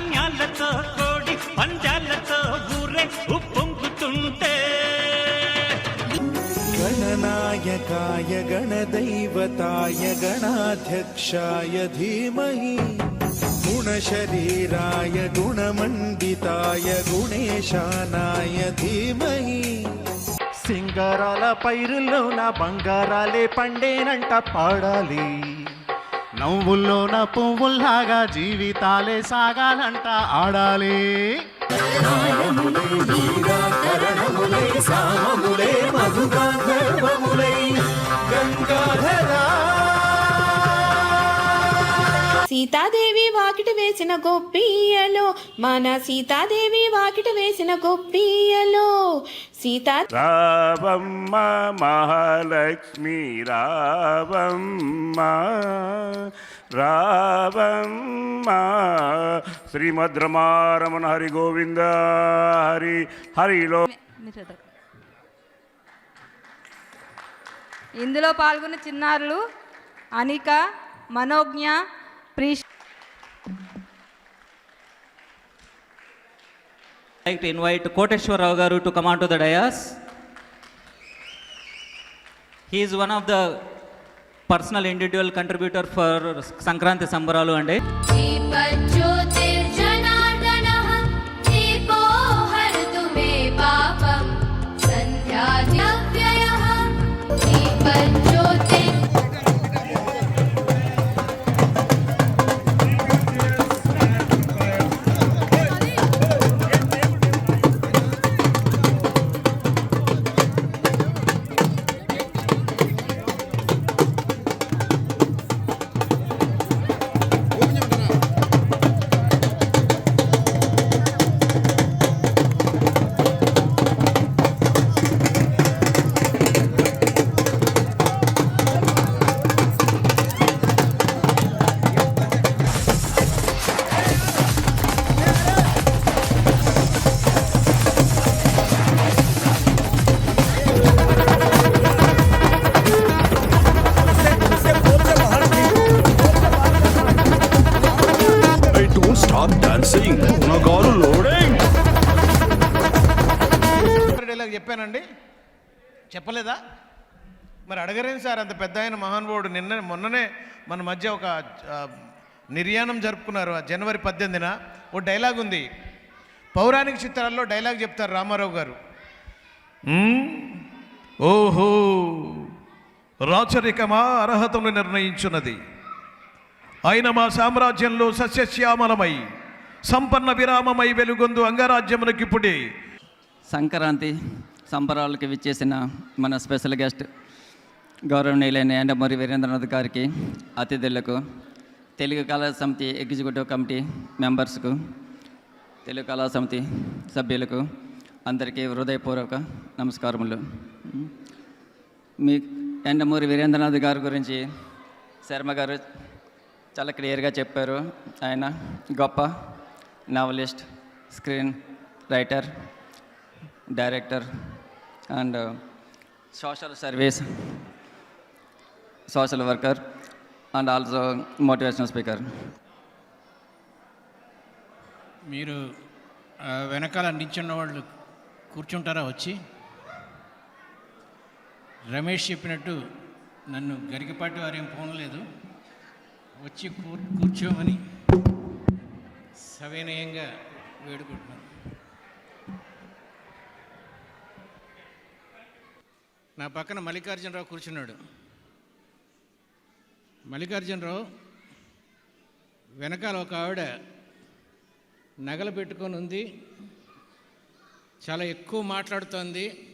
ధాన్యాలతో కోడి పందాలతో ఊరే ఉప్పొంగుతుంటే. గణనాయకాయ గణదైవతాయ గణాధ్యక్షాయ ధీమహి. గుణశరీరాయ గుణమండితాయ గుణేశానాయ ధీమహి. సింగారాల పైరులో నా బంగారాలే పండేనంట పాడాలి. నవ్వుల్లోన పువ్వుల్లాగా జీవితాలే సాగాలంట ఆడాలి. సామములే మధుగా గర్వములే సీతాదేవి వాకిట వేసిన గొప్పియలో మన సీతాదేవి వాకిట వేసిన గొప్పియలో సీతా రావమ్మ మహాలక్ష్మి రావమ్మ రావమ్మ. శ్రీమద్ రమారమణ హరి గోవింద హరి హరిలో ఇందులో పాల్గొన్న చిన్నారులు అనిక మనోజ్ఞ like to invite Koteshwar Garu to come onto the dais. He is one of the personal individual contributor for Sankranti Sambaralu and చెప్పలేదా? మరి అడగరేం సార్ అంత పెద్ద ఆయన మహానుభావుడు. నిన్న మొన్ననే మన మధ్య ఒక నిర్యాణం జరుపుకున్నారు. జనవరి పద్దెనిమిదిన ఓ డైలాగ్ ఉంది. పౌరాణిక చిత్రాల్లో డైలాగ్ చెప్తారు రామారావు గారు. ఓహో రాచరికమా అర్హతను నిర్ణయించున్నది. ఆయన మా సామ్రాజ్యంలో సస్యశ్యామలమై సంపన్న విరామమై వెలుగొందు అంగరాజ్యమునకిప్పుడే. సంక్రాంతి సంబరాలకు విచ్చేసిన మన స్పెషల్ గెస్ట్ గౌరవనీయులైన ఎండమూరి వీరేంద్రనాథ్ గారికి అతిథులకు తెలుగు కళా సమితి ఎగ్జిక్యూటివ్ కమిటీ మెంబర్స్కు తెలుగు కళా సమితి సభ్యులకు అందరికీ హృదయపూర్వక నమస్కారములు. మీ ఎండమూరి వీరేంద్రనాథ్ గారి గురించి శర్మ గారు చాలా క్లియర్గా చెప్పారు. ఆయన గొప్ప novelist screen writer director and social service social worker and also motivational speaker. మీరు వెనకాల నిల్చున్న వాళ్ళు కూర్చుంటారా వచ్చి? రమేష్ చెప్పినట్టు నన్ను గరికపాటి వారేం పోనలేదు. వచ్చి కూర్చోమని సవినయంగా వేడుకుంటున్నాను. నా పక్కన మల్లికార్జునరావు కూర్చున్నాడు. మల్లికార్జునరావు వెనకాల ఒక ఆవిడ నగలు పెట్టుకొని ఉంది. చాలా ఎక్కువ మాట్లాడుతోంది.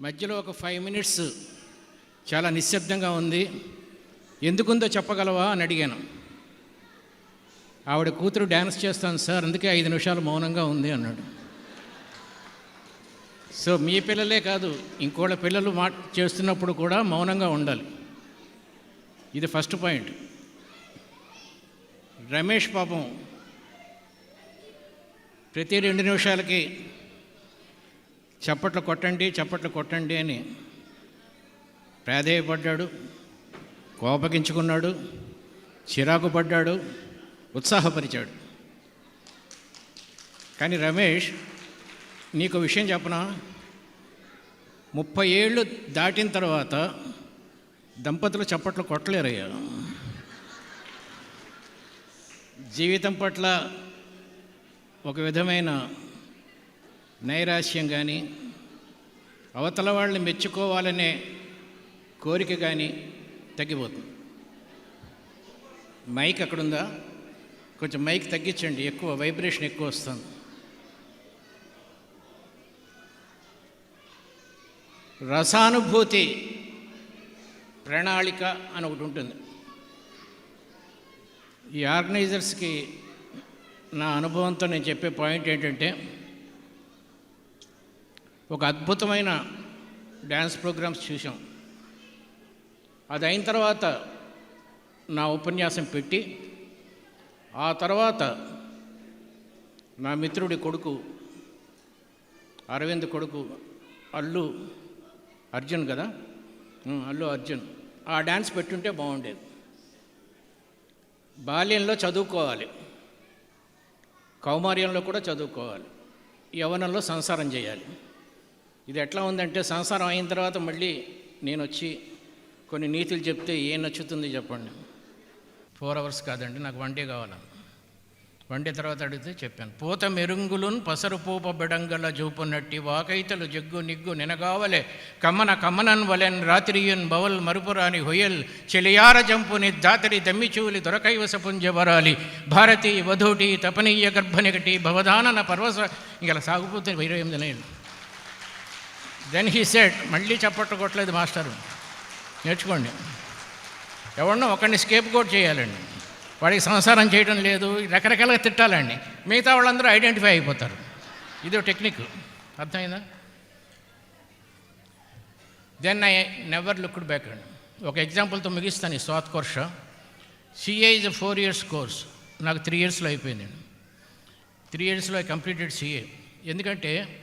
మధ్యలో ఒక ఫైవ్ మినిట్స్ చాలా నిశ్శబ్దంగా ఉంది. ఎందుకుందో చెప్పగలవా అని అడిగాను. ఆవిడ కూతురు డ్యాన్స్ చేస్తాను సార్ అందుకే ఐదు నిమిషాలు మౌనంగా ఉంది అన్నాడు. సో మీ పిల్లలే కాదు ఇంకోళ్ళ పిల్లలు మా చేస్తున్నప్పుడు కూడా మౌనంగా ఉండాలి. ఇది ఫస్ట్ పాయింట్. రమేష్ పాపం ప్రతి రెండు నిమిషాలకి చప్పట్లు కొట్టండి చప్పట్లు కొట్టండి అని ప్రాధేయపడ్డాడు కోపగించుకున్నాడు చిరాకు పడ్డాడు ఉత్సాహపరిచాడు. కానీ రమేష్ నీకు విషయం చెప్పనా? ముప్పై ఏళ్ళు దాటిన తర్వాత దంపతులు చప్పట్లు కొట్టలేరయ్యా. జీవితం పట్ల ఒక విధమైన నైరాశ్యం కానీ అవతల వాళ్ళని మెచ్చుకోవాలనే కోరిక కానీ తగ్గిపోతుంది. మైక్ అక్కడుందా? కొంచెం మైక్ తగ్గించండి ఎక్కువ వైబ్రేషన్ ఎక్కువ వస్తుంది. రసానుభూతి ప్రణాళిక అని ఒకటి ఉంటుంది. ఈ ఆర్గనైజర్స్కి నా అనుభవంతో నేను చెప్పే పాయింట్ ఏంటంటే ఒక అద్భుతమైన డ్యాన్స్ ప్రోగ్రామ్స్ చూసాం అది అయిన తర్వాత నా ఉపన్యాసం పెట్టి ఆ తర్వాత నా మిత్రుడి కొడుకు అరవింద్ కొడుకు అల్లు అర్జున్ కదా? అల్లు అర్జున్. ఆ డ్యాన్స్ పెట్టుంటే బాగుండేది. బాల్యంలో చదువుకోవాలి. కౌమార్యంలో కూడా చదువుకోవాలి. యవనంలో సంసారం చేయాలి. ఇది ఎట్లా ఉందంటే సంసారం అయిన తర్వాత మళ్ళీ నేను వచ్చి కొన్ని నీతులు చెప్తే ఏం నచ్చుతుంది చెప్పండి. ఫోర్ అవర్స్ కాదండి నాకు వన్ డే కావాలి వండి తర్వాత అడిగితే చెప్పాను పూత మెరుంగులున్ పసరు పూప బెడంగల జూపునట్టి వాకైతలు జగ్గు నిగ్గు నినగావలే కమ్మన కమ్మనన్ వలెన్ రాత్రియున్ బవల్ మరుపురాని హొయల్ చెలియార జంపుని దాతరి దమ్మిచూలి దొరకైవస పుంజవరాలి భారతి వధూటి తపనీయ గర్భనిగటి భవదానన పర్వస ఇంకా సాగుపోతే ఇరవై ఎనిమిది నేను దెన్ హీ సెడ్ మళ్ళీ చప్పట్లు కొట్టలేదు మాస్టరు నేర్చుకోండి. ఎవరినో ఒకరిని స్కేప్ కోట్ చేయాలండి. వాడికి సంసారం చేయడం లేదు రకరకాలుగా తిట్టాలండి. మిగతా వాళ్ళందరూ ఐడెంటిఫై అయిపోతారు. ఇది టెక్నిక్. అర్థమైందా? Then I never looked back అండి ఒక ఎగ్జాంపుల్తో ముగిస్తాను ఈ స్వాత్ కోర్ష. CA is a four years course నాకు త్రీ ఇయర్స్లో అయిపోయిందండి త్రీ ఇయర్స్లో ఐ కంప్లీటెడ్ సిఏ ఎందుకంటే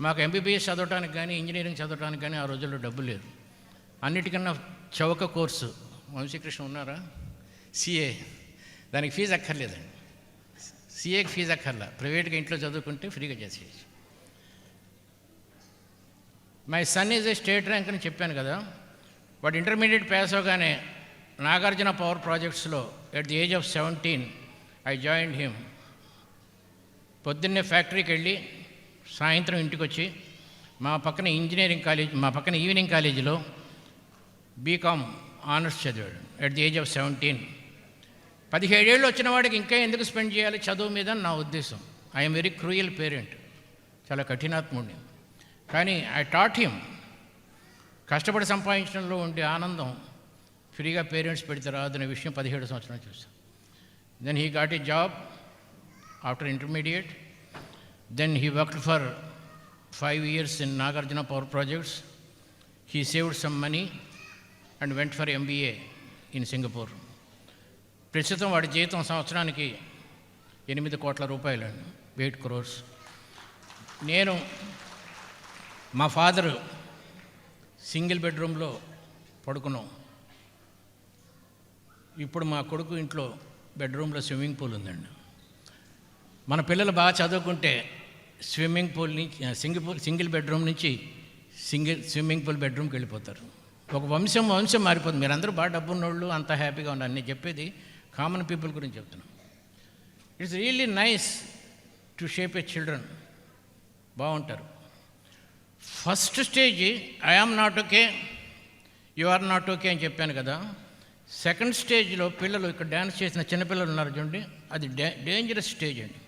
మాకు ఎంబీబీఎస్ చదవడానికి కానీ ఇంజనీరింగ్ చదవడానికి కానీ ఆ రోజుల్లో డబ్బు లేదు. అన్నిటికన్నా చౌక కోర్సు. వంశీకృష్ణ ఉన్నారా? సిఏ దానికి ఫీజు అక్కర్లేదండి. సీఏకి ఫీజు అక్కర్లా. ప్రైవేట్గా ఇంట్లో చదువుకుంటే ఫ్రీగా చేసేయచ్చు. My son is a state rank అని చెప్పాను కదా వాడు ఇంటర్మీడియట్ పాస్ అవగానే Nagarjuna power ప్రాజెక్ట్స్లో at the age of seventeen I join him. పొద్దున్నే ఫ్యాక్టరీకి వెళ్ళి సాయంత్రం ఇంటికి వచ్చి మా పక్కన ఇంజనీరింగ్ కాలేజ్ మా పక్కన ఈవినింగ్ కాలేజీలో బీకామ్ ఆనర్స్ చదివాడు at the age of seventeen. పదిహేడేళ్ళు వచ్చిన వాడికి ఇంకా ఎందుకు స్పెండ్ చేయాలి? చదువు మీద నా ఉద్దేశం. ఐఎమ్ వెరీ క్రూయల్ పేరెంట్ చాలా కఠినాత్ముడిని. కానీ ఐ టాట్ హిమ్ కష్టపడి సంపాదించడంలో ఉండే ఆనందం ఫ్రీగా పేరెంట్స్ పెడితే రాదనే విషయం పదిహేడు సంవత్సరాలు చూసాం then he got a job after intermediate then he worked for five years in Nagarjuna power projects he saved some money and went for MBA in Singapore ప్రస్తుతం వాడి జీతం సంవత్సరానికి ఎనిమిది కోట్ల రూపాయలండి ఎయిట్ క్రోర్స్. నేను మా ఫాదరు సింగిల్ బెడ్రూమ్లో పడుకున్నాం. ఇప్పుడు మా కొడుకు ఇంట్లో బెడ్రూమ్లో స్విమ్మింగ్ పూల్ ఉందండి. మన పిల్లలు బాగా చదువుకుంటే స్విమ్మింగ్ పూల్ నుంచి సింగిల్ పూల్ సింగిల్ బెడ్రూమ్ నుంచి సింగిల్ స్విమ్మింగ్ పూల్ బెడ్రూమ్కి వెళ్ళిపోతారు. ఒక వంశం వంశం మారిపోతుంది. మీరందరూ బాగా డబ్బున్నోళ్ళు అంత హ్యాపీగా ఉండాలి. నేను చెప్పేది కామన్ పీపుల్ గురించి చెప్తున్నాం. It's really nice to shape a children బాగుంటారు. First stage I am not okay you are not okay అని చెప్పాను కదా. సెకండ్ స్టేజ్లో పిల్లలు ఇక్కడ డ్యాన్స్ చేసిన చిన్నపిల్లలు ఉన్నారు చూడండి. అది డే డేంజరస్ స్టేజ్ అండి.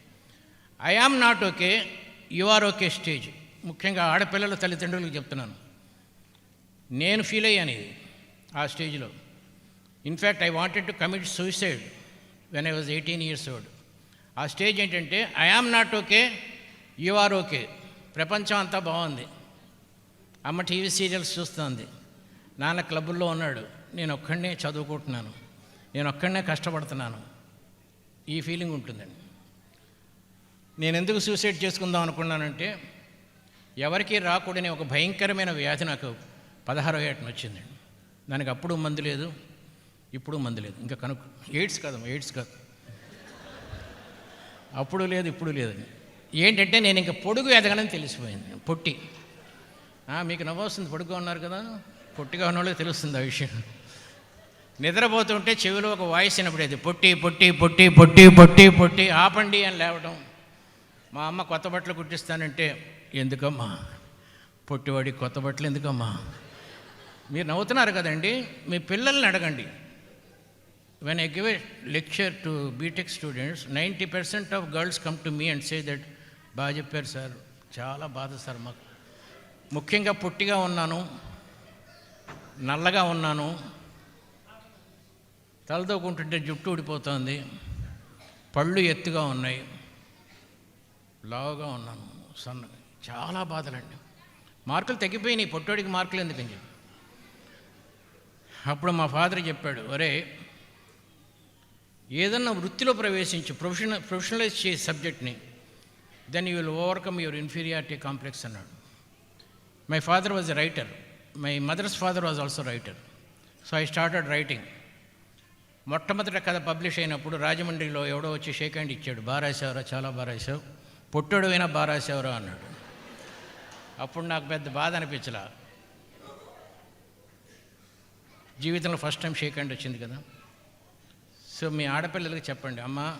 I am not okay you are okay stage ముఖ్యంగా ఆడపిల్లల తల్లిదండ్రులకు చెప్తున్నాను. నేను ఫీల్ అయ్యాను ఇది ఆ స్టేజ్లో in fact I wanted to commit suicide when I was eighteen years old ఆ స్టేజ్ ఏంటంటే I am not okay you are okay ప్రపంచం అంతా బాగుంది. అమ్మ టీవీ సీరియల్స్ చూస్తుంది. నాన్న క్లబ్బుల్లో ఉన్నాడు. నేను ఒక్కడనే చదువుకుంటున్నాను. నేను ఒక్కడనే కష్టపడుతున్నాను. ఈ ఫీలింగ్ ఉంటుందండి. నేను ఎందుకు సూసైడ్ చేసుకుందాం అనుకున్నానంటే ఎవరికీ రాకూడని ఒక భయంకరమైన వ్యాధి నాకు పదహారో ఏటన వచ్చిందండి. దానికి అప్పుడు మందు లేదు. ఇప్పుడు మందు లేదు. ఇంకా కనుక్కు ఎయిడ్స్ కాదమ్మా ఎయిడ్స్ కాదు. అప్పుడు లేదు ఇప్పుడు లేదు ఏంటంటే నేను ఇంకా పొడుగు ఎదగనని తెలిసిపోయింది. పొట్టి. మీకు నవ్వొస్తుంది పొడుగుగా ఉన్నారు కదా? పొట్టిగా ఉన్న వాళ్ళకి తెలుస్తుంది ఆ విషయం. నిద్రపోతుంటే చెవిలో ఒక వాయిస్ వినపడేది. పొట్టి పొట్టి పొట్టి పొట్టి పొట్టి పొట్టి ఆపండి అని లేవడం మా అమ్మ కొత్త బట్టలు కుట్టిస్తానంటే ఎందుకమ్మా? పొట్టివాడి కొత్త బట్టలు ఎందుకమ్మా? మీరు నవ్వుతున్నారు కదండి మీ పిల్లల్ని అడగండి. When I give a lecture to BTech students ninety percent of girls come to me and say that బాగా చెప్పారు సార్ చాలా బాధ సార్ మాకు. ముఖ్యంగా పొట్టిగా ఉన్నాను నల్లగా ఉన్నాను తలదోకుంటుంటే జుట్టు ఊడిపోతుంది పళ్ళు ఎత్తుగా ఉన్నాయి లావుగా ఉన్నాను సన్న చాలా బాధలండి. మార్కులు తగ్గిపోయినాయి పొట్టోడికి మార్కులు ఎందుకని చెప్పి? అప్పుడు మా ఫాదర్ చెప్పాడు ఒరే ఏదన్నా వృత్తిలో ప్రవేశించి ప్రొఫెషనల్ ప్రొఫెషనలైజ్ చేసే సబ్జెక్ట్ని then you will overcome your inferiority complex అన్నాడు. My father was a writer my mother's father was also writer so I started writing మొట్టమొదట కథ పబ్లిష్ అయినప్పుడు రాజమండ్రిలో ఎవడో వచ్చి షేక్ హ్యాండ్ ఇచ్చాడు. బాగా రాసావురా చాలా బాగా రాసావు పొట్టోడు అయినా బాగా రాసావురా అన్నాడు. అప్పుడు నాకు పెద్ద బాధ అనిపించలా. జీవితంలో ఫస్ట్ టైం షేక్ హ్యాండ్ వచ్చింది కదా. సో మీ ఆడపిల్లలకి చెప్పండి అమ్మా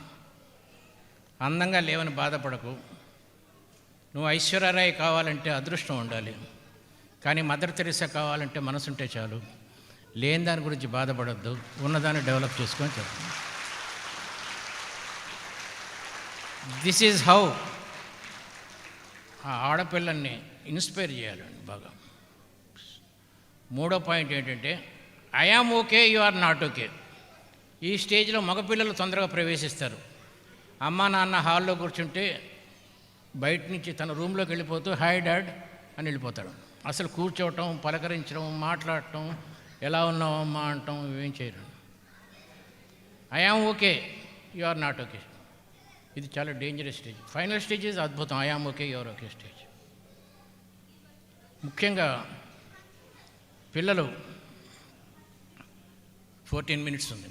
అందంగా లేవని బాధపడకు. నువ్వు ఐశ్వర్యరాయ్ కావాలంటే అదృష్టం ఉండాలి. కానీ మదర్ తెరిసా కావాలంటే మనసుంటే చాలు. లేని దాని గురించి బాధపడద్దు. ఉన్నదాన్ని డెవలప్ చేసుకొని చెప్తాను దిస్ ఈజ్ హౌ ఆ ఆడపిల్లల్ని ఇన్స్పైర్ చేయాలండి బాగా. మూడో పాయింట్ ఏంటంటే I am okay you are not okay. ఈ స్టేజ్లో మగపిల్లలు తొందరగా ప్రవేశిస్తారు. అమ్మ నాన్న హాల్లో కూర్చుంటే బయట నుంచి తన రూమ్లోకి వెళ్ళిపోతూ హాయ్ డాడ్ అని వెళ్ళిపోతాడు. అసలు కూర్చోవటం పలకరించడం మాట్లాడటం ఎలా ఉన్నావు అమ్మా అంటాం ఇవేం చేయరు. I am okay you are not okay. ఇది చాలా dangerous stage. Final stage is అద్భుతం. I am okay you're okay stage. ముఖ్యంగా పిల్లలు ఫోర్టీన్ మినిట్స్ ఉంది.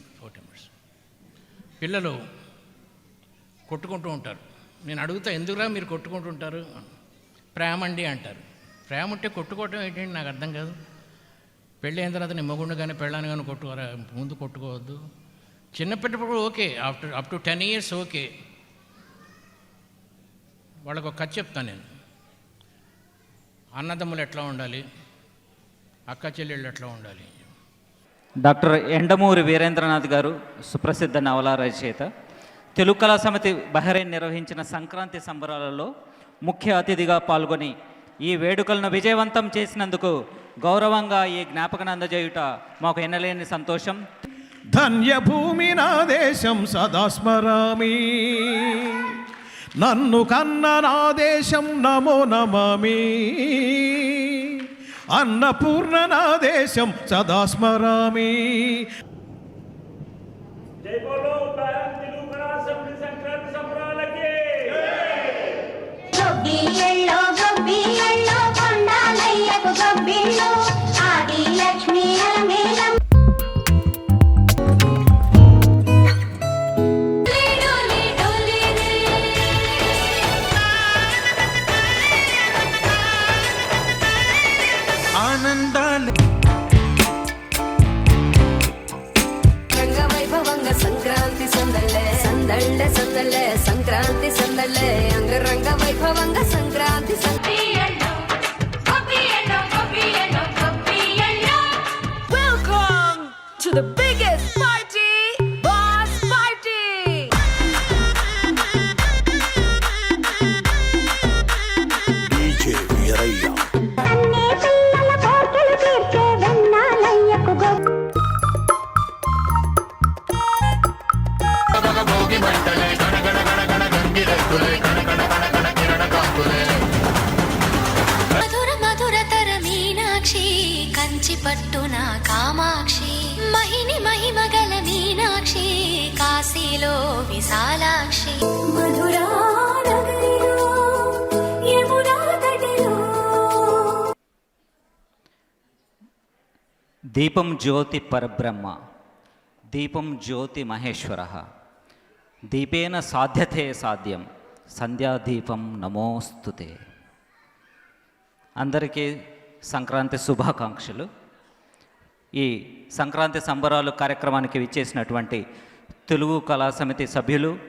పిల్లలు కొట్టుకుంటూ ఉంటారు. నేను అడుగుతా ఎందుకురా మీరు కొట్టుకుంటూ ఉంటారు? ప్రేమ అండి అంటారు. ప్రేమ ఉంటే కొట్టుకోవటం ఏంటంటే నాకు అర్థం కాదు. పెళ్ళి అయిన తర్వాత నేను మగుండు కానీ పెళ్ళాను కానీ కొట్టుకోరా? ముందు కొట్టుకోవద్దు. చిన్నప్పటిప్పుడు okay. After up to ten years okay. వాళ్ళకు ఒక కథ చెప్తాను నేను. అన్నదమ్ములు ఎట్లా ఉండాలి? అక్క చెల్లెళ్ళు ఎట్లా ఉండాలి? డాక్టర్ ఎండమూరి వీరేంద్రనాథ్ గారు సుప్రసిద్ధ నవల రచయిత. తెలుగు కళా సమితి బహ్రెయిన్ నిర్వహించిన సంక్రాంతి సంబరాలలో ముఖ్య అతిథిగా పాల్గొని ఈ వేడుకలను విజయవంతం చేసినందుకు గౌరవంగా ఈ జ్ఞాపకం అందజేయుట మాకు ఎనలేని సంతోషం. ధన్యభూమి నా దేశం సదాస్మరామి నన్ను కన్న నా దేశం నమో నమామి. అన్నపూర్ణ నా దేశం సదా స్మరామి గొబ్బిళ్ళో గొబ్బిళ్ళో పట్టున కామాక్షి మహిని మహిమగల మీనాక్షి కాశీలో విశాలాక్షి. మధురా దీపం జ్యోతి పరబ్రహ్మ దీపం జ్యోతి మహేశ్వర. దీపేన సాధ్యతే సాధ్యం సంధ్యాదీపం నమోస్తుతే. అందరికీ సంక్రాంతి శుభాకాంక్షలు. ఈ సంక్రాంతి సంబరాలు కార్యక్రమానికి విచ్చేసినటువంటి తెలుగు కళా సమితి సభ్యులు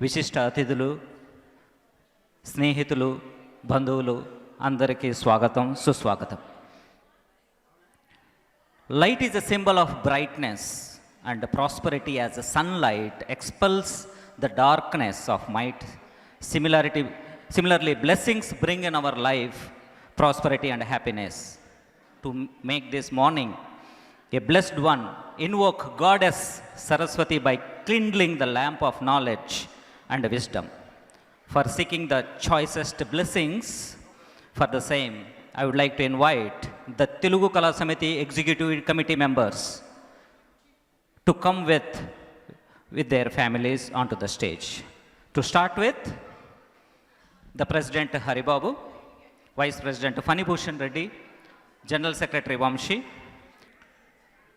విశిష్ట అతిథులు స్నేహితులు బంధువులు అందరికీ స్వాగతం సుస్వాగతం. Light is a symbol of brightness and prosperity as sun sunlight expels the darkness of might similarity similarly blessings bring in our life prosperity and happiness to make this morning a blessed one. Invoke Goddess Saraswati by kindling the lamp of knowledge and wisdom. For seeking the choicest blessings for the same, I would like to invite the Telugu Kala Samiti Executive Committee members to come with, with their families onto the stage. To start with, the President Haribabu, Vice President Fanibhushan Reddy, general secretary vamshi.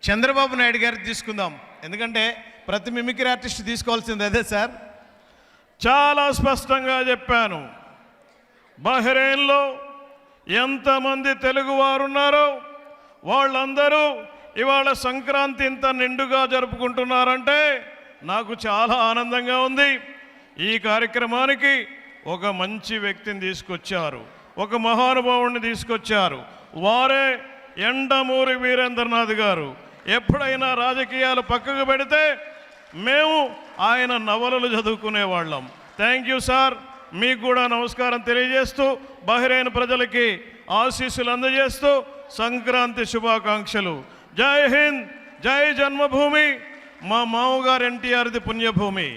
Chandrababu Naidu గారికి తీసుకుందాం. ఎందుకంటే ప్రతి mimicry artist తీసుకోవాల్సింది అదే sir. చాలా స్పష్టంగా చెప్పాను. బహ్రెయిన్లో ఎంతమంది తెలుగువారు ఉన్నారో వాళ్ళందరూ ఇవాళ సంక్రాంతి ఇంత నిండుగా జరుపుకుంటున్నారంటే నాకు చాలా ఆనందంగా ఉంది. ఈ కార్యక్రమానికి ఒక మంచి వ్యక్తిని తీసుకొచ్చారు. ఒక మహానుభావుడిని తీసుకొచ్చారు. వారే ఎండమూరి వీరేంద్రనాథ్ గారు. ఎప్పుడైనా రాజకీయాలు పక్కకు పెడితే మేము ఆయన నవలలు చదువుకునేవాళ్ళం థ్యాంక్ యూ సార్. మీకు కూడా నమస్కారం తెలియజేస్తూ బహ్రెయిన్ ప్రజలకి ఆశీస్సులు అందజేస్తూ సంక్రాంతి శుభాకాంక్షలు. జై హింద్ జై జన్మభూమి. మా మామగారు ఎన్టీఆర్ది పుణ్యభూమి.